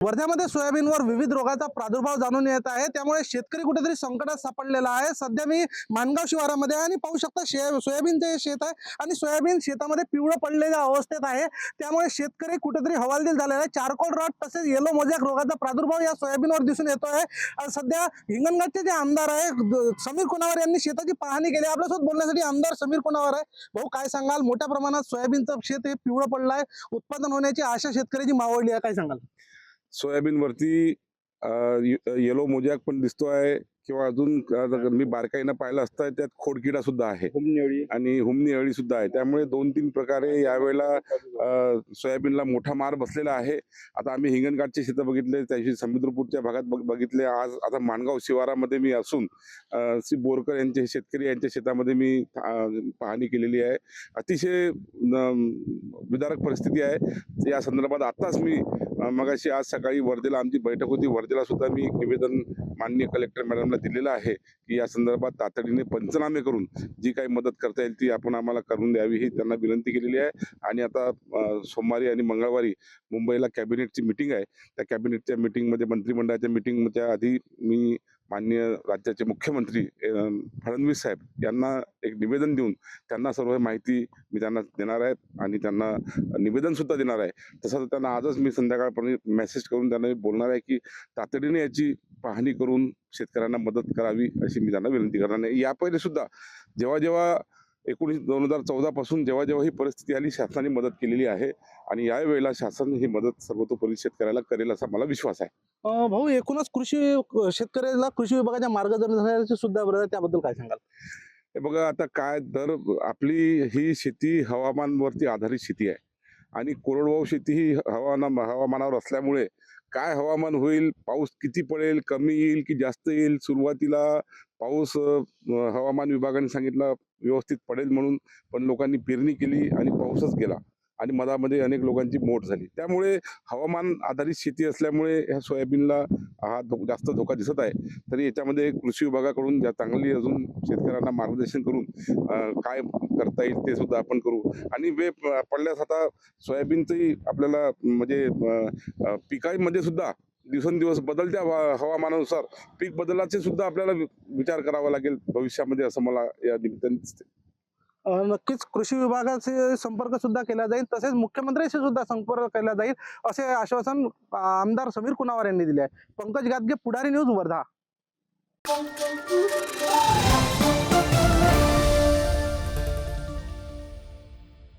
वर्ध्यामध्ये सोयाबीनवर विविध रोगाचा प्रादुर्भाव जाणून येत आहे. त्यामुळे शेतकरी कुठेतरी संकटात सापडलेला आहे. सध्या मी मानगाव शिवारामध्ये आणि पाहू शकता शे सोयाबीनचे शेत आहे आणि सोयाबीन शेतामध्ये पिवळं पडलेल्या अवस्थेत आहे. त्यामुळे शेतकरी कुठेतरी हवालदिल झालेला आहे. चारकोल रॉट तसेच येलो मोजॅक रोगाचा प्रादुर्भाव या सोयाबीनवर दिसून येतो आहे सध्या हिंगणघाटचे जे आमदार आहे समीर कुणावर यांनी शेताची पाहणी केली आपल्यासोबत बोलण्यासाठी आमदार समीर कुणावर आहे? भाऊ काय सांगाल? मोठ्या प्रमाणात सोयाबीनचं शेत हे पिवळं पडलं आहे उत्पादन होण्याची आशा शेतकऱ्याची मावळली आहे. काय सांगाल? सोयाबीन वरती येलो मोजॅक पण दिसतोय किंवा अजून मी बारकाईनं पाहिलं असतं त्यात खोडकिडा सुद्धा आहे. आणि हुमणी अळी सुद्धा आहे. त्यामुळे दोन तीन प्रकारे यावेळेला सोयाबीनला मोठा मार बसलेला आहे. आता आम्ही हिंगणघाटचे शेतं बघितले त्याशी समुद्रपूरच्या भागात बघ- बघितले. आज आता माणगाव शिवारामध्ये मी असून श्री बोरकर यांचे शेतकरी यांच्या शेतामध्ये मी पाहणी केलेली आहे. अतिशय विदारक परिस्थिती आहे. या संदर्भात आत्ताच मी मगाशी आज सकाळी वर्धेला आमची बैठक होती. समितीला सुद्धा मी एक निवेदन माननीय कलेक्टर मॅडमला दिलेलं आहे की या संदर्भात तातडीने पंचनामे करून जी काही मदत करता येईल ती आपण आम्हाला करून द्यावी ही त्यांना विनंती केलेली आहे. आणि आता सोमवारी आणि मंगळवारी मुंबईला कॅबिनेटची मिटिंग आहे. त्या कॅबिनेटच्या मिटिंगमध्ये मंत्रिमंडळाच्या मिटिंगच्या आधी मी माननीय राज्याचे मुख्यमंत्री फडणवीस साहेब यांना एक निवेदन देऊन त्यांना सर्व माहिती मी त्यांना देणार आहे आणि त्यांना निवेदनसुद्धा देणार आहे. तसं त्यांना आजच मी संध्याकाळपर्यंत मेसेज करून त्यांना मी बोलणार आहे की तातडीने याची पाहणी करून शेतकऱ्यांना मदत करावी अशी मी त्यांना विनंती करणार आहे या पहिले सुद्धा जेव्हा जेव्हा एकोणीस दोन हजार चौदा पासून जेव्हा जेव्हा ही परिस्थिती आली शासनाने मदत केलेली आहे आणि या वेळेला शासन ही मदत सर्वतोपरी शेतकऱ्याला करेल असा मला विश्वास आहे. भाऊ एकूणच कृषी शेतकऱ्याला कृषी विभागाच्या मार्गदर्शनाची सुद्धा आहे त्याबद्दल काय सांगाल? हे बघा आता काय दर आपली ही शेती हवामानवरती आधारित शेती आहे. आणि कोरडवाहू शेती ही हवामान हवामानावर असल्यामुळे काय हवामान होईल? पाऊस किती पडेल? कमी येईल की जास्त येईल? सुरुवातीला पाऊस हवामान विभागाने सांगितलं व्यवस्थित पडेल म्हणून पण लोकांनी पेरणी केली आणि पाऊसच गेला. आणि मधामध्ये अनेक लोकांची मोठ झाली. त्यामुळे हवामान आधारित शेती असल्यामुळे ह्या सोयाबीनला हा धो जास्त धोका दिसत आहे. तरी याच्यामध्ये कृषी विभागाकडून ज्या चांगली अजून शेतकऱ्यांना मार्गदर्शन करून काय करता येईल ते सुद्धा आपण करू. आणि वे पडल्यास आता सोयाबीनचंही आपल्याला म्हणजे पिकांमध्ये सुद्धा दिवसेंदिवस बदलत्या हवामानानुसार पीक बदलाचे सुद्धा आपल्याला वि- विचार करावा लागेल भविष्यामध्ये असं मला या निमित्ताने दिसते नक्कीच कृषी विभागाशी संपर्क सुद्धा केला जाईल. तसेच मुख्यमंत्र्यांशी सुद्धा संपर्क केला जाईल असे आश्वासन आमदार समीर कुनावर यांनी दिले आहे. पंकज गादगे पुढारी न्यूज वर्धा.